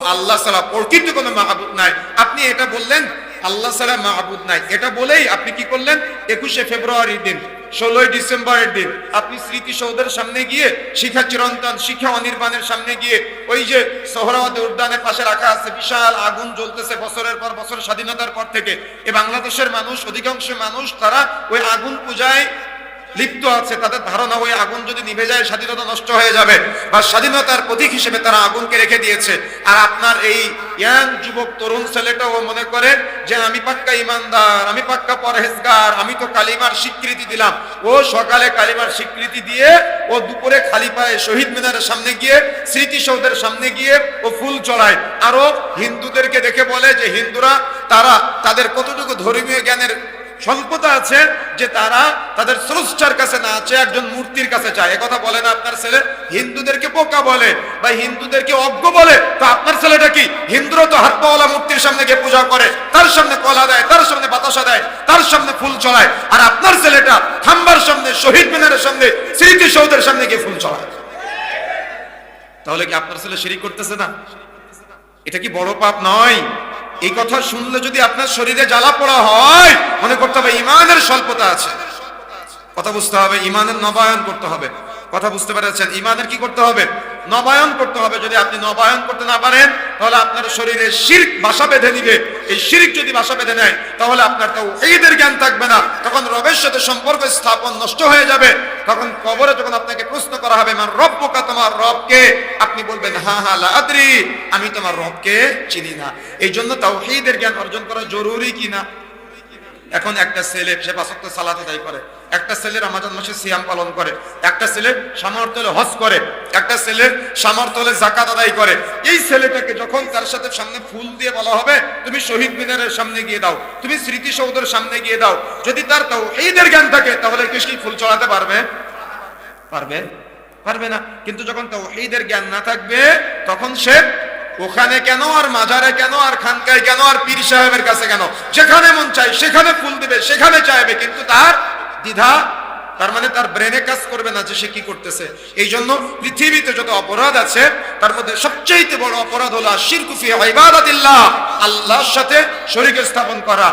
আল্লাহ ছাড়া প্রকৃত কোনো মাহবুদ নাই। আপনি এটা বললেন, আল্লাহ ছাড়া মাহবুদ নাই। এটা বলেই আপনি কি করলেন? একুশে ফেব্রুয়ারির দিন, ষোলোই ডিসেম্বরের দিন, আপনি স্মৃতিসৌধের সামনে গিয়ে, শিখা চিরন্তন, শিখা অনির্বাণের সামনে গিয়ে, ওই যে সোহরাওয়াদী উদ্যানের পাশে রাখা আছে, বিশাল আগুন জ্বলতেছে বছরের পর বছর, স্বাধীনতার পর থেকে। এ বাংলাদেশের মানুষ, অধিকাংশ মানুষ, তারা ওই আগুন পূজায় লিপ্ত আছে, তাদের ধারণা ওই আগুন যদি নিভে যায়, স্বাধীনতা নষ্ট হয়ে যাবে। বা স্বাধীনতার প্রতীক হিসেবে তারা আগুনকে রেখে দিয়েছে। আর আপনার এই ইয়াং যুবক, তরুণ ছেলেটাও মনে করে যে, আমি পাক্কা ইমানদার, আমি পাক্কা পরহেজগার, আমি তো কালিমার স্বীকৃতি দিলাম। ও সকালে কালিমার স্বীকৃতি দিয়ে ও দুপুরে খালি পায়ে শহীদ মিনারের সামনে গিয়ে, স্মৃতিসৌধের সামনে গিয়ে ও ফুল চড়ায়। আরও হিন্দুদেরকে দেখে বলে যে, হিন্দুরা, তারা তাদের কতটুকু ধর্মীয় জ্ঞানের স্বল্পতা আছে যে তারা তাদের স্রষ্টার কাছে না আছে একজন মূর্তির কাছে চায় কথা বলে না আপনার ছেলে? হিন্দুদেরকে বোকা বলে বা হিন্দুদেরকে অজ্ঞ বলে? তো আপনার ছেলেটা কি? হিন্দুরা তো হাত পাওয়ালা মূর্তির সামনে গিয়ে পূজা করে, তার সামনে কলা দেয়, তার সামনে বাতাসা দেয়, তার সামনে ফুল চড়ায় আর আপনার ছেলেটা থাম্বার সামনে, শহীদ মিনারের সামনে, স্মৃতিসৌধের সামনে গিয়ে ফুল চড়ায় তাহলে কি আপনার ছেলে শিরিক করতেছে না? এটা কি বড় পাপ নয়? এই কথা শুনলে যদি আপনার শরীরে জ্বালা পোড়া হয়, মনে করতে হবে ইমানের স্বল্পতা আছে। কথা বুঝতে হবে, ইমানের নবায়ন করতে হবে। কথা বুঝতে পেরেছেন? ইমানের কি করতে হবে? নবায়ন করতে হবে। যদি আপনি নবায়ন করতে না পারেন, তাহলে আপনার শরীরে শির্ক বাসা বেঁধে নিবে এই শির্ক যদি বাসা বেঁধে নেয়, তাহলে আপনার তো ঈদের জ্ঞান থাকবে না। তখন রবের সাথে সম্পর্ক স্থাপন নষ্ট হয়ে যাবে। তখন কবরে যখন আপনাকে প্রশ্ন করা হবে আমার রব বোকা তোমার রবকে? বলবেন, হা হা লাদ্রি আমি তোমার রবকে চিনি না। এই জন্য তাও ঈদের জ্ঞান অর্জন করা জরুরি কি না? এখন একটা ছেলে, সে পাঁচক্ত সালাত আদায় করে। একটা ছেলে রমাজান মাসে সিয়াম পালন করে। একটা ছেলে সামর্থ্য হলে হজ করে। একটা ছেলে সামর্থ্য হলে জাকাত আদায় করে। এই ছেলেটাকে যখন তার সাথে সামনে ফুল দিয়ে বলা হবে, তুমি শহীদ মিনারের সামনে গিয়ে দাও। তুমি স্মৃতিসৌধের সামনে গিয়ে দাও। যদি তার তাও এইদের জ্ঞান থাকে, তাহলে কি সে ফুল চড়াতে পারবে? পারবে? পারবে না। কিন্তু যখন তাও এইদের জ্ঞান না থাকবে, তখন সে ওখানে কেন, আর মাজারে কেন, আর খানকায় কেন, আর পীর সাহেবের কাছে কেন? যেখানে মন চাই সেখানে ফুল দিবে, সেখানে চাইবে, কিন্তু তার দ্বিধা, তার মানে তার ব্রেনে কাজ করবে না যে সে কি করতেছে। এই জন্য পৃথিবীতে যত অপরাধ আছে, তার মধ্যে সবচেয়ে বড় অপরাধ হলো শিরকুফি আল্লাহর সাথে শরীক স্থাপন করা।